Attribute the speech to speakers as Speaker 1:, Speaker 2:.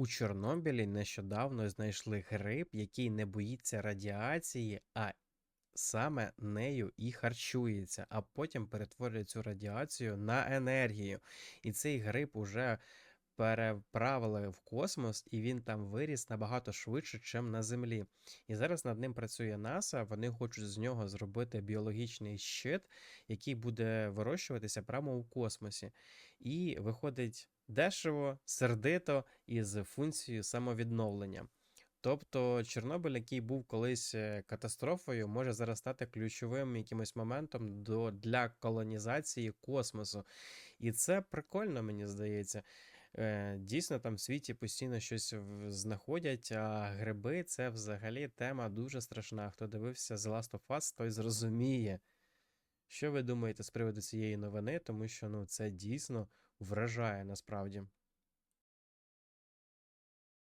Speaker 1: У Чорнобилі нещодавно знайшли гриб, який не боїться радіації, а саме нею і харчується, а потім перетворює цю радіацію на енергію. І цей гриб уже переправили в космос, і він там виріс набагато швидше, ніж на Землі. І зараз над ним працює НАСА. Вони хочуть з нього зробити біологічний щит, який буде вирощуватися прямо у космосі. І виходить дешево, сердито і з функцією самовідновлення. Тобто Чорнобиль, який був колись е, катастрофою, може зараз стати ключовим якимось моментом до, для колонізації космосу. І це прикольно, мені здається. Е, Дійсно, там в світі постійно щось знаходять, а гриби це взагалі тема дуже страшна. Хто дивився The Last of Us, той зрозуміє. Що ви думаєте з приводу цієї новини, тому що ну, це дійсно вражає насправді.